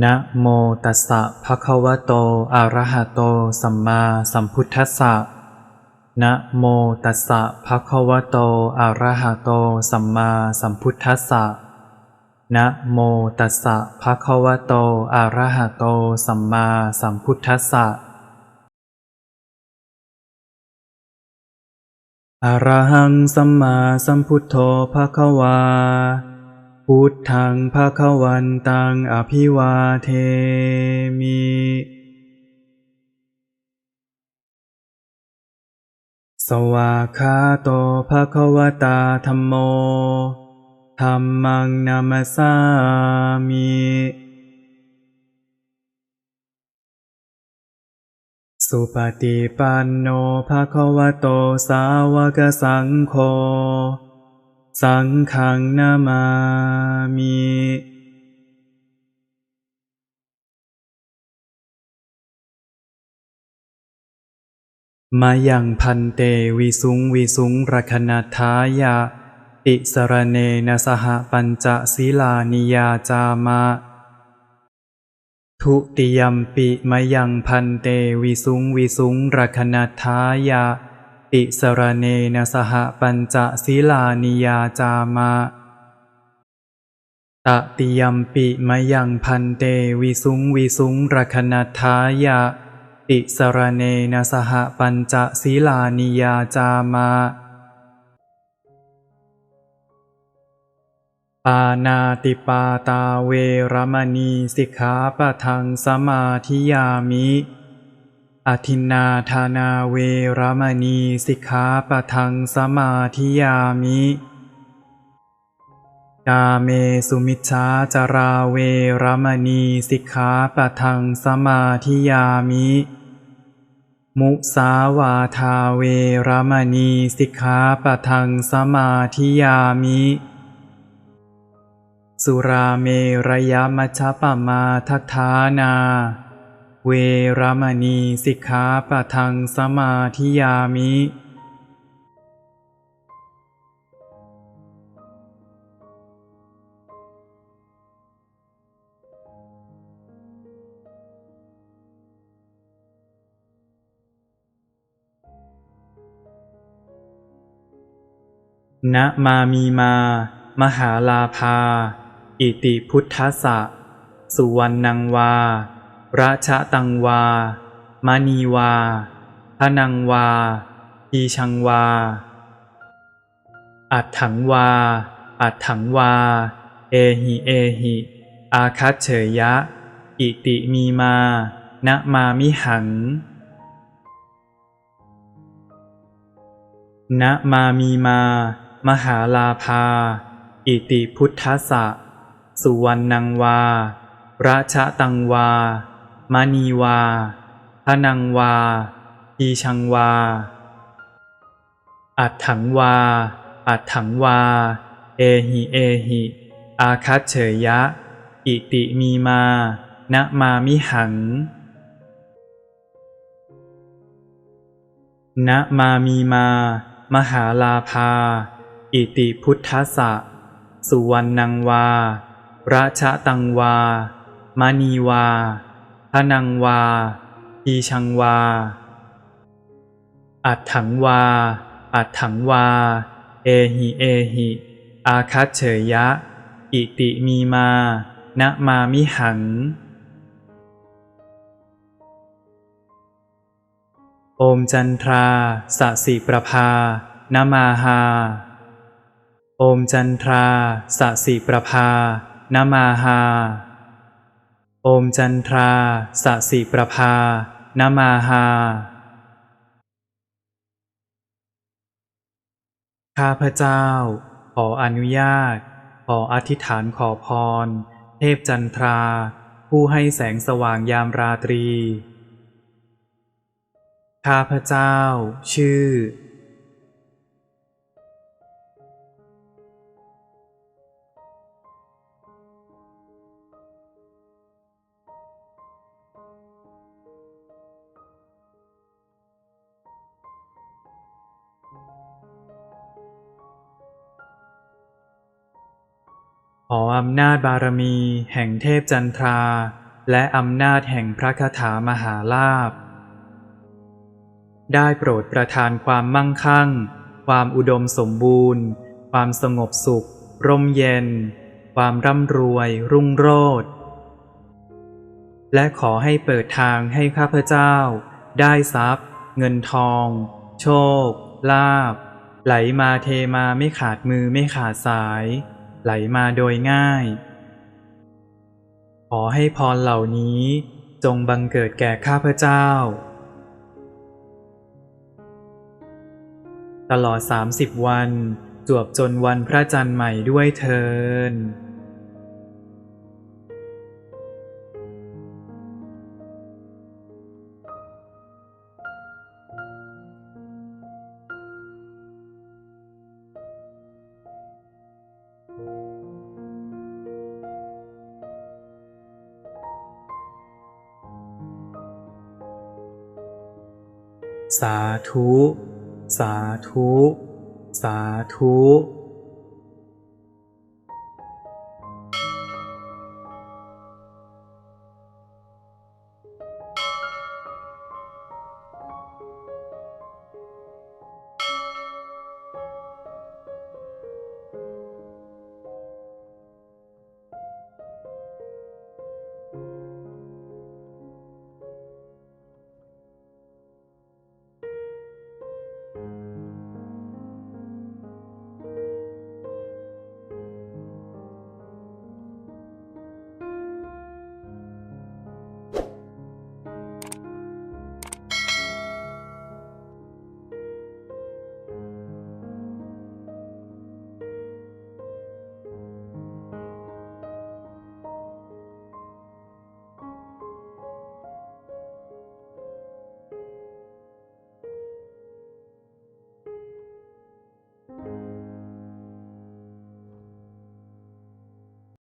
นะโมตัสสะภะคะวะโต อะระหะโต สัมมาสัมพุทธัสสะ นะโมตัสสะภะคะวะโต อะระหะโต สัมมาสัมพุทธัสสะ นะโมตัสสะภะคะวะโต อะระหะโต สัมมาสัมพุทธัสสะ อะระหังสัมมาสัมพุทโธภะคะวา พุทธังภะคะวันตังอภิวาเทมิสวากขาโตภะคะวตาธัมโมธัมมังนามัสสามิสุปฏิปันโนภะคะวะโตสาวกสังโฆ สังฆังนามามิมาอยังพันเตวิสุงวิสุงรคณาทายะ ติสรเนนะสหปัญจศีลานิยาจามะ ทุติยมปิมายังพันเตวิสุงวิสุงรคณาทายะ ติสรเนนะสหปัญจศีลานิยาจามะตติยมปิมายังพันเตวิสุงวิสุงรคณาทายะ ติสรเนนะสหปัญจศีลานิยาจามะปานาติปาตาเวรมณีสิกขาปะทังสมาธิยามิ อทินนาธานาเวรมณีสิกขาปะทังสมาธิยามิกาเมสุมิชฌาจาราเวรมณีสิกขาปะทังสมาธิยามิ มุสาวาทาเวรมณีสิกขาปะทังสมาธิยามิ สุราเมระยะมัชปปมาทัฏฐานา เวรมณีสิกขาปะทังสมาธิยามิ นะมามีมา มหาลาภา อิติพุทธสะ สุวรรณังวา ราชะตังวามณีวาพนังวา ทีชังวา อัดถังวา อัดถังวา เอหิเอหิ อาคัตเฉยยะ อิติมีมา นะมามิหัง นะมามีมา มหาลาภา อิติพุทธะสุวรรณังวาราชะตังวา มณีวาพนังวา ทีชังวา อัดถังวา อัดถังวา เอหิ เอหิ อาคัตเฉยยะ อิติมีมา นะมามิหัง นะมามีมา มหาลาภา อิติพุทธสะ สุวรรณังวาราชะตังวามณีวา พนังวา ทีชังวา อัดถังวา อัดถังวา เอหิ เอหิ อาคัตเฉยยะ อิติมีมา นะมามิหัง โอมจันทราสสิประภานามาหา โอมจันทราสสิประภานามาหา โอมจันทราสสิประภา นามาหา ข้าพเจ้า ขออนุญาต ขออธิษฐานขอพร เทพจันทรา ผู้ให้แสงสว่างยามราตรี ข้าพเจ้า ชื่อ ออำนาจบารมีแห่งเทพจันทรา และอำนาจแห่งพระคาถามหาลาภได้โปรดประทานความมั่งคั่ง ความอุดมสมบูรณ์ ความสงบสุข ร่มเย็น ความร่ำรวย รุ่งโรจน์และขอให้เปิดทางให้ข้าพเจ้า ได้ทรัพย์ เงินทอง โชค ลาภไหลมาเทมาไม่ขาดมือไม่ขาดสาย ไหลมาโดยง่าย ขอให้พรเหล่านี้จงบังเกิดแก่ข้าพเจ้า ตลอด 30 วันจวบจนวันพระจันทร์ใหม่ด้วยเทิน สาธุ สาธุ สาธุ